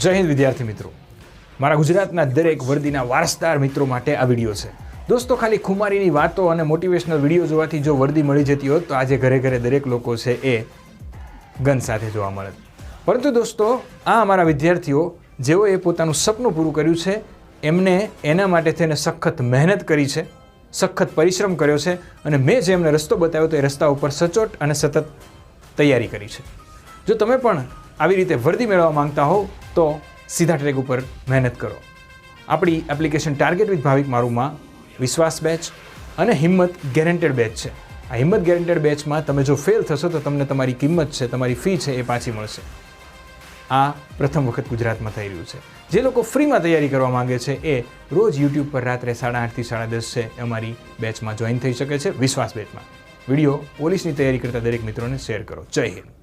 જય હિન્દ, વિદ્યાર્થી મિત્રો. મારા ગુજરાતના દરેક વર્દીના વારસદાર મિત્રો માટે આ વીડિયો છે. દોસ્તો, ખાલી ખુમારીની વાતો અને મોટિવેશનલ વીડિયો જોવાથી જો વર્દી મળી જતી હોત, તો આજે ઘરે ઘરે દરેક લોકો છે એ ગન સાથે જોવા મળે પરંતુ દોસ્તો, આ અમારા વિદ્યાર્થીઓ, જેઓએ પોતાનું સપનું પૂરું કર્યું છે, એમને એના માટે થઈને સખત મહેનત કરી છે, સખત પરિશ્રમ કર્યો છે અને મેં જે એમને રસ્તો બતાવ્યો તો એ રસ્તા ઉપર સચોટ અને સતત તૈયારી કરી છે. જો તમે પણ આવી રીતે વર્દી મેળવવા માંગતા હોવ તો સીધા ટ્રેક ઉપર મહેનત કરો. આપણી એપ્લિકેશન ટાર્ગેટ વિથ ભાવિક મારુંમાં વિશ્વાસ બેચ અને હિંમત ગેરેન્ટેડ બેચ છે. આ હિંમત ગેરેન્ટેડ બેચમાં તમે જો ફેલ થશો તો તમને તમારી કિંમત છે, તમારી ફી છે એ પાછી મળશે. આ પ્રથમ વખત ગુજરાતમાં થઈ રહ્યું છે. જે લોકો ફ્રીમાં તૈયારી કરવા માંગે છે એ રોજ યુટ્યુબ પર રાત્રે સાડા આઠથી સાડા દસ છે અમારી બેચમાં જોઈન થઈ શકે છે વિશ્વાસ બેચમાં. વીડિયો પોલીસની તૈયારી કરતા દરેક મિત્રોને શેર કરો. જય હિન્દ.